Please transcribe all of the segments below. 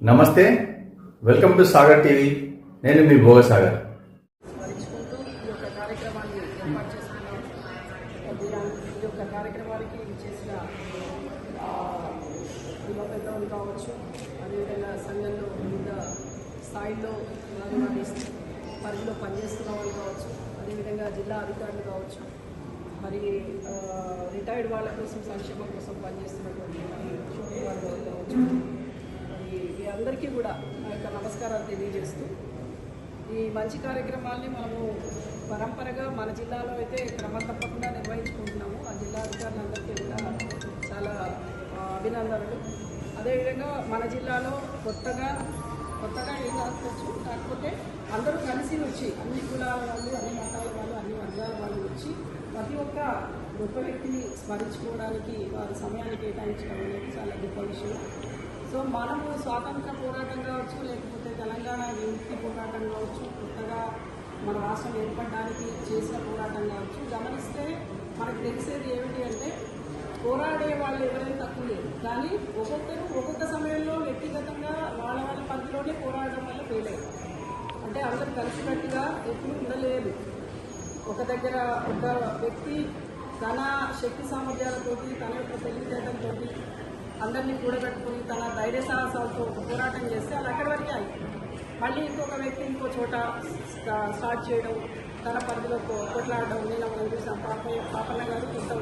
నమస్తే welcome to Sagar TV. నేను మీ భోగ సాగర్. కార్యక్రమానికి చేసిన పెద్దలు కావచ్చు అదేవిధంగా సంఘంలో వివిధ పరిధిలో పనిచేస్తున్న వాళ్ళు కావచ్చు అదేవిధంగా జిల్లా అధికారులు కావచ్చు మరి రిటైర్డ్ వాళ్ళ కోసం సంక్షేమం కోసం పనిచేస్తున్నటువంటి షూటింగ్ వాళ్ళు మరి మీ అందరికీ కూడా నా యొక్క నమస్కారాలు తెలియజేస్తూ ఈ మంచి కార్యక్రమాల్ని మనము పరంపరగా మన జిల్లాలో అయితే క్రమం తప్పకుండా నిర్వహించుకుంటున్నాము. ఆ జిల్లా అధికారులందరికీ కూడా చాలా అభినందనలు. అదేవిధంగా మన జిల్లాలో కొత్తగా కొత్తగా ఏం కాకపోవచ్చు కాకపోతే అందరూ కలిసి వచ్చి అన్ని కులాల వాళ్ళు అన్ని మతాల వాళ్ళు అన్ని వర్గాల వాళ్ళు వచ్చి ప్రతి గొప్ప వ్యక్తిని స్మరించుకోవడానికి వారి సమయాన్ని కేటాయించడం అనేది చాలా గొప్ప విషయం. సో మనము స్వాతంత్ర పోరాటం కావచ్చు లేకపోతే తెలంగాణ విముక్తి పోరాటం కావచ్చు కొత్తగా మన రాష్ట్రం ఏర్పడడానికి చేసిన పోరాటం కావచ్చు గమనిస్తే మనకు తెలిసేది ఏమిటి అంటే పోరాడే వాళ్ళు ఎవరైనా తక్కువ లేదు కానీ ఒక్కొక్కరు ఒక్కొక్క సమయంలో వ్యక్తిగతంగా వాళ్ళ వాళ్ళ పరిధిలోనే పోరాడడం వల్ల పేలేదు అంటే అందరూ కలిసినట్టుగా ఎప్పుడు ఉండలేదు ఒక దగ్గర ఒక వ్యక్తి తన శక్తి సామర్థ్యాలతోటి తన యొక్క తెలివితేటలతోటి అందరినీ కూడబెట్టుకుని తన ధైర్య సాహసాలతో ఒక పోరాటం చేస్తే అది అక్కడి వరకే అయింది మళ్ళీ ఇంకొక వ్యక్తి ఇంకో చోట స్టార్ట్ చేయడం తన పరిధిలో కొట్లాడడం నేను మనం చూసాం పాపయ్య పాపన్న గారు కొంత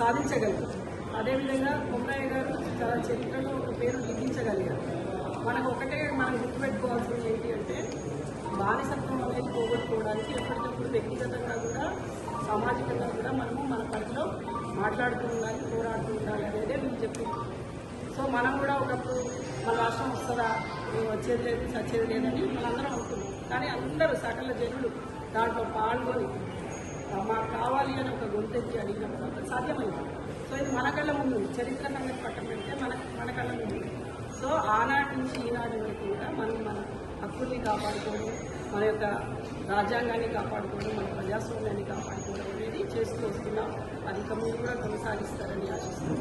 సాధించగలిగారు. అదేవిధంగా కొమ్మరయ్య గారు చాలా చరిత్రలో ఒక పేరు లిఖించగలిగారు. మనకు ఒకటే మనం గుర్తుపెట్టుకోవాల్సింది ఏంటి అంటే బానిసత్వం అనేది పోగొట్టుకోవడానికి ఎప్పటికప్పుడు వ్యక్తిగతంగా కూడా సామాజికంగా కూడా మనము మన పరిధిలో మాట్లాడుతూ ఉండాలి పోరాడుతూ ఉండాలి అనేదే మేము చెప్పింది సో మనం కూడా ఒకప్పుడు మన రాష్ట్రం వస్తుందా మేము వచ్చేది లేదు సచ్చేది లేదని మనందరం అనుకున్నాం కానీ అందరూ సకల జనులు దాంట్లో పాల్గొని మాకు కావాలి అని ఒక గొంతెత్తి అడిగినప్పుడు అది సాధ్యమైంది సో ఇది మన కళ్ళ ముందు ఉంది. చరిత్ర సంగతి పట్టం పెడితే మన మన కళ్ళ ముందు ఉంది. సో ఆనాటి నుంచి ఈనాటి వరకు కూడా మనం మన హక్కుల్ని కాపాడుకోవడం మన యొక్క రాజ్యాంగాన్ని కాపాడుకోవడం మన ప్రజాస్వామ్యాన్ని కాపాడుకోవడం అనేది చేస్తూ వస్తున్నాం అది ఇక కూడా కొనసాగిస్తారని ఆశిస్తున్నాం.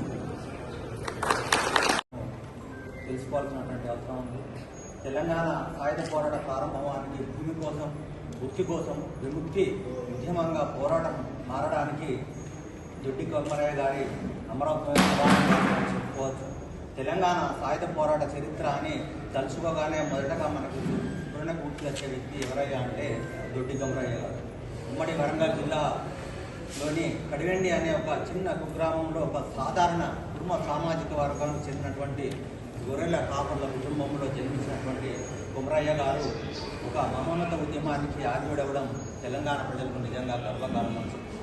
తెలుసుకోవాల్సినటువంటి అవసరం ఉంది. తెలంగాణ సాయుధ పోరాట ప్రారంభానికి భూమి కోసం వృత్తి కోసం విముక్తి ఉద్యమంగా పోరాటం మారడానికి దొడ్డి కొమ్మరయ్య గారి అమరావతి చెప్పుకోవచ్చు. తెలంగాణ సాయుధ పోరాట చరిత్ర అని తలుచుకోగానే మొదటగా మనకు స్ఫురణకు వచ్చే వ్యక్తి ఎవరయ్యా అంటే దొడ్డి కొమరయ్య గారు. ఉమ్మడి వరంగల్ జిల్లాలోని కడివెండి అనే ఒక చిన్న కుగ్రామంలో ఒక సాధారణ కుటుంబ సామాజిక వర్గానికి చెందినటువంటి గొర్రెల కాపుల కుటుంబంలో జన్మించినటువంటి కుమరయ్య గారు ఒక మహోన్నత ఉద్యమానికి ఆదివిడవడం తెలంగాణ ప్రజలకు నిజంగా గర్వకారణం. చెప్పుకోవచ్చు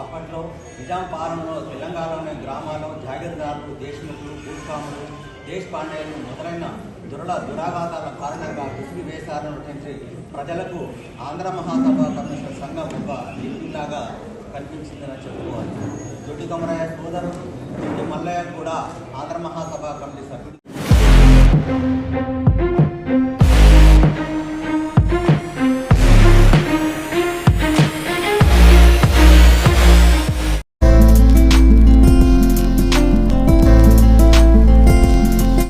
అప్పట్లో నిజాం పాలనలో తెలంగాణలోని గ్రామాల్లో జాగీర్దారులు దేశముఖులు భూస్వాములు దేశపాండేయులు మొదలైన దురల దురాఘాతాల కారణంగా విసిరి వేశారన్నటువంటి ప్రజలకు ఆంధ్ర మహాసభ కమిషన్ సంఘం ఒక నిధిలాగా కనిపించిందని చెప్పుకోవాలి. దొడ్డి కొమరయ్య సోదరుడు దొడ్డి మల్లయ్య కూడా ఆంధ్ర మహాసభ కమిటీ సభ్యుడు.